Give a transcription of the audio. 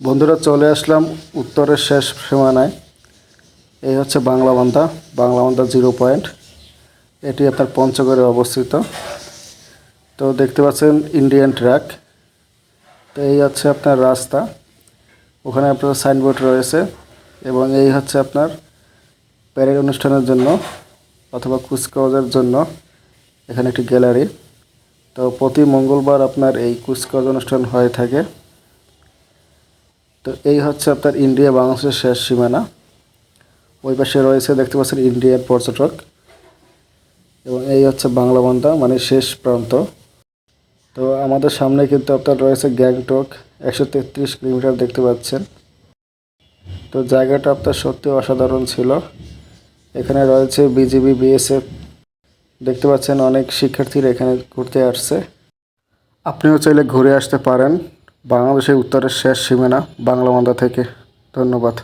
বন্ধুরা, চলে আসলাম উত্তরের শেষ সীমানায়। এই হচ্ছে বাংলা বান্ধা বাংলা বান্ধা জিরো পয়েন্ট। এটি আপনার পঞ্চগড়ে অবস্থিত। তো দেখতে পাচ্ছেন ইন্ডিয়ান ট্র্যাক। তো এই হচ্ছে আপনার রাস্তা। ওখানে আপনার সাইনবোর্ড রয়েছে এবং এই হচ্ছে আপনার প্যারেড অনুষ্ঠানের জন্য অথবা কুচকাওয়াজের জন্য এখানে একটি গ্যালারি। তো প্রতি মঙ্গলবার আপনার এই কুচকাওয়াজ অনুষ্ঠান হয়ে থাকে। তো এই হচ্ছে আপনার ইন্ডিয়া, বাংলাদেশের শেষ সীমানা। ওই পাশে রয়েছে দেখতে পাচ্ছেন ইন্ডিয়ার পর্যটক। এবং এই হচ্ছে বাংলা বান্ধা মানে শেষ প্রান্ত। তো আমাদের সামনে কিন্তু আপনার রয়েছে গ্যাংটক, একশো তেত্রিশ কিলোমিটার দেখতে পাচ্ছেন। তো জায়গাটা আপনার সত্যি অসাধারণ ছিল। এখানে রয়েছে বিজিবি, বিএসএফ। দেখতে পাচ্ছেন অনেক শিক্ষার্থীরা এখানে ঘুরতে আসছে। আপনিও চাইলে ঘুরে আসতে পারেন। বাংলাদেশের উত্তরের শেষ সীমানা বাংলা বান্ধা থেকে। ধন্যবাদ।